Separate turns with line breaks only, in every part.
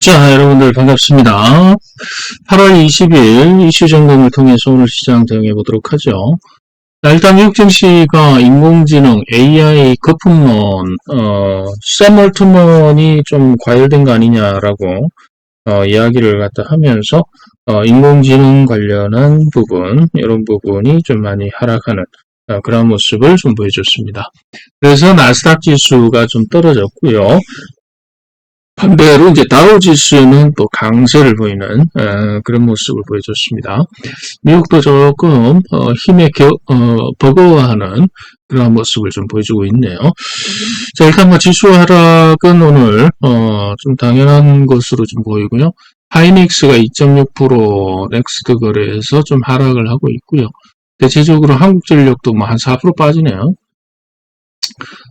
자, 여러분들 반갑습니다. 8월 20일 이슈 점검을 통해서 오늘 시장 대응해 보도록 하죠. 자, 일단 미국 증시가 인공지능, AI 거품론, 어, 샘얼트먼이 좀 과열된 거 아니냐라고 어, 이야기를 갖다 하면서 어, 인공지능 관련한 부분, 이런 부분이 좀 많이 하락하는 어, 그런 모습을 좀 보여줬습니다. 그래서 나스닥 지수가 좀 떨어졌고요. 반대로 이제 다우지수는 또 강세를 보이는 어, 그런 모습을 보여줬습니다. 미국도 조금 어, 힘에 겨, 어, 버거워하는 그런 모습을 좀 보여주고 있네요. 자 일단 뭐 지수 하락은 오늘 어, 좀 당연한 것으로 좀 보이고요. 하이닉스가 2.6% 넥스트 거래에서 좀 하락을 하고 있고요. 대체적으로 한국전력도 뭐 한 4% 빠지네요.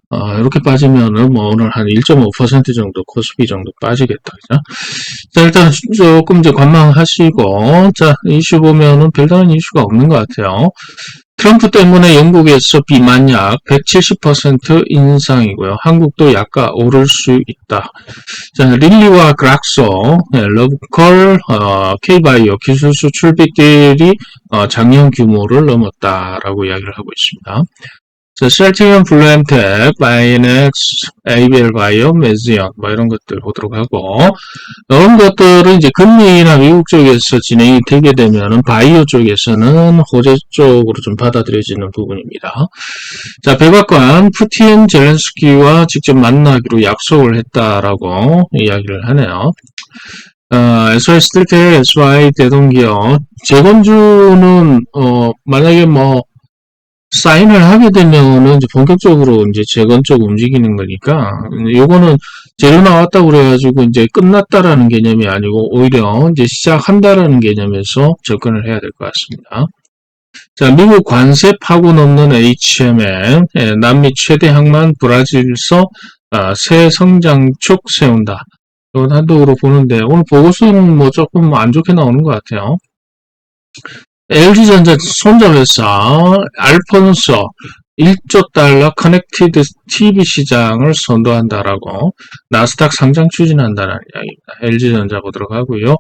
어, 이렇게 빠지면은 뭐 오늘 한 1.5% 정도 코스피 정도 빠지겠다. 그죠? 자, 일단 조금 이제 관망하시고 자, 이슈 보면은 별다른 이슈가 없는 것 같아요. 트럼프 때문에 영국에서 비만 약 170% 인상이고요. 한국도 약간 오를 수 있다. 자, 릴리와 그락소, 네, 러브컬, 어, K바이오 기술 수출 빗길이 어, 작년 규모를 넘었다라고 이야기를 하고 있습니다. 자, 셀티언 블루엠텍, 바이넥스, ABL 바이오, 메지언, 뭐 이런 것들 보도록 하고, 이런 것들은 이제 금리나 미국 쪽에서 진행이 되게 되면은 바이오 쪽에서는 호재 쪽으로 좀 받아들여지는 부분입니다. 자, 백악관 푸틴 젤렌스키와 직접 만나기로 약속을 했다라고 이야기를 하네요. 어, SY 스틸텍, SY 대동기업, 재건주는, 어, 만약에 뭐, 사인을 하게 되면은 이제 본격적으로 이제 재건 쪽 움직이는 거니까 요거는 재료 나왔다고 그래가지고 이제 끝났다라는 개념이 아니고 오히려 이제 시작한다라는 개념에서 접근을 해야 될 것 같습니다. 자, 미국 관세 파고 넘는 HMN, 예, 남미 최대 항만 브라질서 아, 새 성장축 세운다. 이건 한독으로 보는데 오늘 보고서는 뭐 조금 안 좋게 나오는 것 같아요. LG전자 손자회사 알폰소 1조 달러 커넥티드 TV 시장을 선도한다라고 나스닥 상장 추진한다는 이야기입니다. LG전자 보도록 하고요.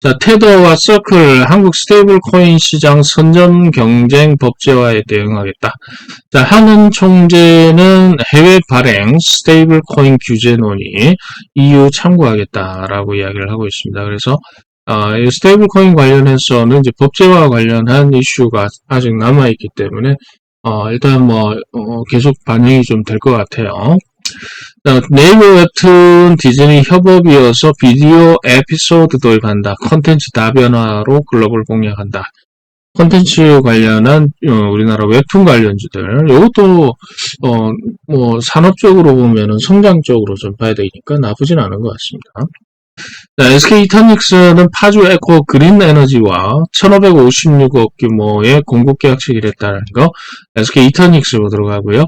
자, 테더와 서클 한국 스테이블 코인 시장 선점 경쟁 법제화에 대응하겠다. 자, 한은 총재는 해외 발행 스테이블 코인 규제 논의 EU 참고하겠다라고 이야기를 하고 있습니다. 그래서 아, 스테이블 코인 관련해서는 이제 법제화 관련한 이슈가 아직 남아있기 때문에, 어, 일단 뭐, 어, 계속 반영이 좀 될 것 같아요. 네이버 같은 디즈니 협업이어서 비디오 에피소드 도입한다. 컨텐츠 다변화로 글로벌 공략한다. 컨텐츠 관련한 어, 우리나라 웹툰 관련주들 이것도 어, 뭐 산업적으로 보면은 성장적으로 좀 봐야 되니까 나쁘진 않은 것 같습니다. 자, SK이터닉스는 파주 에코 그린 에너지와 1556억 규모의 공급 계약 체결 했다는 거 SK이터닉스로 들어가고요.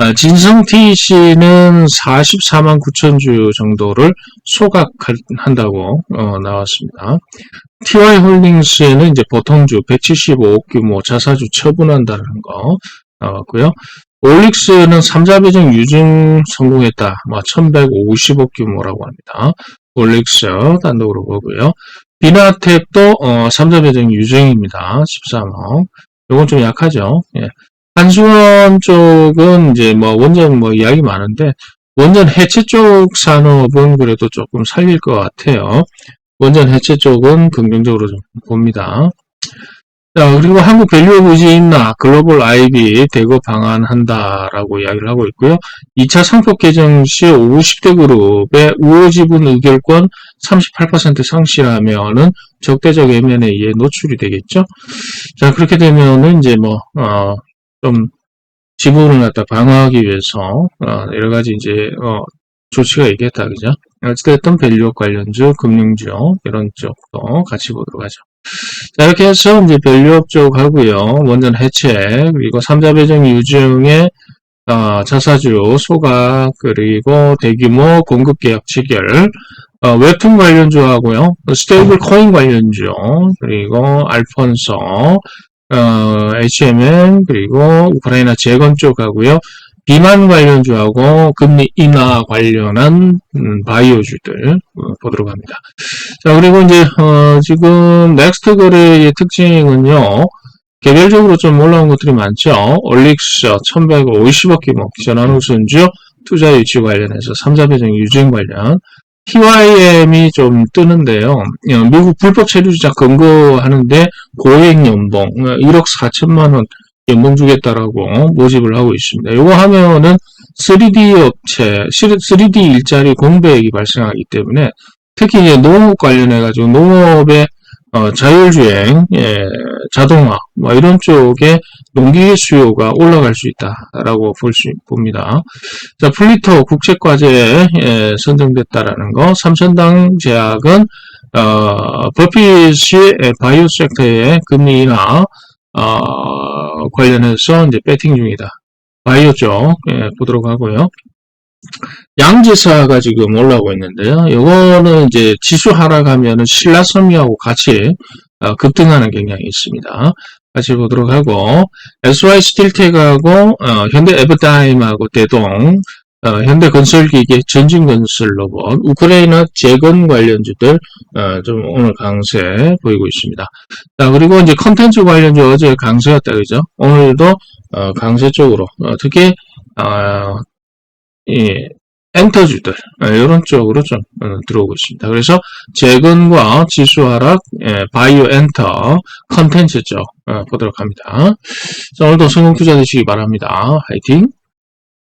아, 진성 TC는 44만 9천 주 정도를 소각한다고 어, 나왔습니다. TY 홀딩스에는 이제 보통주 175억 규모 자사주 처분한다는 거 나왔고요. 올릭스는 3자 배정 유증 성공했다. 1150억 규모라고 합니다. 올릭스 단독으로 보고요. 비나텍도 어, 3자 배정 유증입니다. 13억. 요건 좀 약하죠. 예. 한수원 쪽은 이제 뭐 원전 뭐 이야기 많은데 원전 해체 쪽 산업은 그래도 조금 살릴 것 같아요. 원전 해체 쪽은 긍정적으로 좀 봅니다. 자, 그리고 한국 밸류업 의지 있나 글로벌 IB 대거 방한한다라고 이야기를 하고 있고요. 2차 상법 개정 시 50대 그룹의 우호 지분 의결권 38% 상실하면은 적대적 애면에 의해 노출이 되겠죠. 자, 그렇게 되면은 이제 뭐, 어, 좀 지분을 갖다 방어하기 위해서, 어, 여러 가지 이제, 어, 조치가 있겠다, 그죠? 어쨌든 밸류업 관련주, 금융주, 이런 쪽도 같이 보도록 하죠. 자, 이렇게 해서 이제 밸류업 쪽 하고요. 원전 해체, 그리고 3자 배정 유증의 어, 자사주 소각, 그리고 대규모 공급 계약 체결, 어, 웹툰 관련주하고요. 스테이블 코인 관련주, 그리고 알폰소, 어, HMN, 그리고 우크라이나 재건 쪽 하고요. 비만 관련주하고 금리 인하 관련한 음, 바이오주들 어, 보도록 합니다. 자 그리고 이제 어, 지금 넥스트 거래의 특징은요. 개별적으로 좀 올라온 것들이 많죠. 올릭스 1150억 규모 기존한 우선주 투자 유치 관련해서 3자 배정 유증 관련 PYM이 좀 뜨는데요. 어, 미국 불법 체류주자 검거하는데 고액 연봉 어, 1억 4천만 원 연봉 주겠다라고 모집을 하고 있습니다. 이거 하면은 3D 업체, 3D 일자리 공백이 발생하기 때문에 특히 이제 농업 관련해 가지고 농업의 어, 자율주행, 예, 자동화 뭐 이런 쪽에 농기계 수요가 올라갈 수 있다라고 볼 수 봅니다. 자, 플리터 국책과제에 예, 선정됐다라는 거. 삼천당 제약은 어, 버핏이 바이오 섹터의 금리 인하 어, 관련해서 이제 배팅 중이다. 바이오 쪽 예, 보도록 하고요. 양지사가 지금 올라오고 있는데요. 이거는 이제 지수 하락하면은 신라섬유하고 같이 어, 급등하는 경향이 있습니다. 같이 보도록 하고 SY 스틸텍하고 어, 현대 에버타임하고 대동 어, 현대건설기계, 전진건설로봇, 우크라이나 재건 관련주들 어, 좀 오늘 강세 보이고 있습니다. 자 그리고 이제 컨텐츠 관련주 어제 강세였다 그죠? 오늘도 어, 강세 쪽으로 어, 특히 어, 이 엔터주들 이런 쪽으로 좀 어, 들어오고 있습니다. 그래서 재건과 지수 하락, 예, 바이오 엔터, 컨텐츠 쪽 어, 보도록 합니다. 자, 오늘도 성공 투자 되시기 바랍니다. 화이팅!